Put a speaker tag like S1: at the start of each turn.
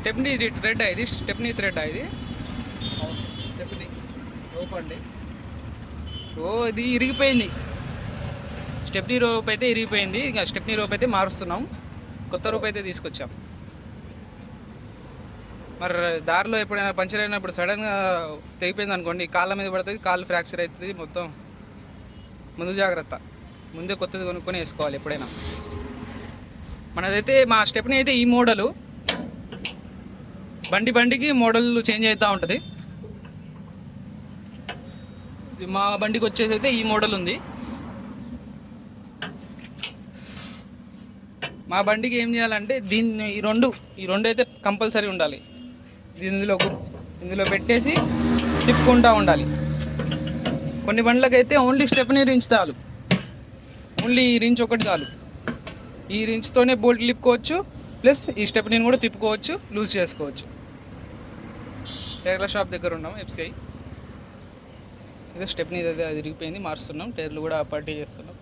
S1: Stepney ఇది thread ఇది stepney thread ఇది.
S2: చెప్పండి రోప్ అండి.
S1: ఓ ఇది ఇరిగిపోయింది. స్టెప్నీ రోప్ అయితే ఇరిగిపోయింది. ఇంకా స్టెప్నీ రోప్ అయితే మారుస్తున్నాం. కొత్త రోప్ అయితే తీసుకొచ్చాం. మరి దారిలో ఎప్పుడైనా పంచర్ అయినప్పుడు సడన్గా తెగిపోయింది అనుకోండి కాళ్ళ మీద పడుతుంది కాళ్ళు ఫ్రాక్చర్ అవుతుంది మొత్తం. ముందు జాగ్రత్త. ముందే కొత్తది కొనుక్కొని వేసుకోవాలి ఎప్పుడైనా. మనదైతే మా స్టెప్ని అయితే ఈ మోడలు. బండి బండికి మోడల్ చేంజ్ అవుతూ ఉంటుంది. మా బండికి వచ్చేసి అయితే ఈ మోడల్ ఉంది. మా బండికి ఏం చేయాలంటే దీన్ని ఈ రెండు ఈ రెండు అయితే కంపల్సరీ ఉండాలి. ఇందులో ఇందులో పెట్టేసి తిప్పుకుంటూ ఉండాలి. కొన్ని బండ్లకైతే ఓన్లీ స్టెప్ని రించ్ చాలు. ఓన్లీ ఈ రించ్ ఒకటి చాలు. ఈ రించ్తోనే బోల్ట్ లిప్పుకోవచ్చు ప్లస్ ఈ స్టెప్ని కూడా తిప్పుకోవచ్చు లూజ్ చేసుకోవచ్చు. టైర్ల షాప్ దగ్గర ఉన్నాం ఎఫ్సిఐ ఇదే స్టెప్ని అది అది ఇరిగిపోయింది మారుస్తున్నాం టైర్లు కూడా పార్టీ చేస్తున్నాం.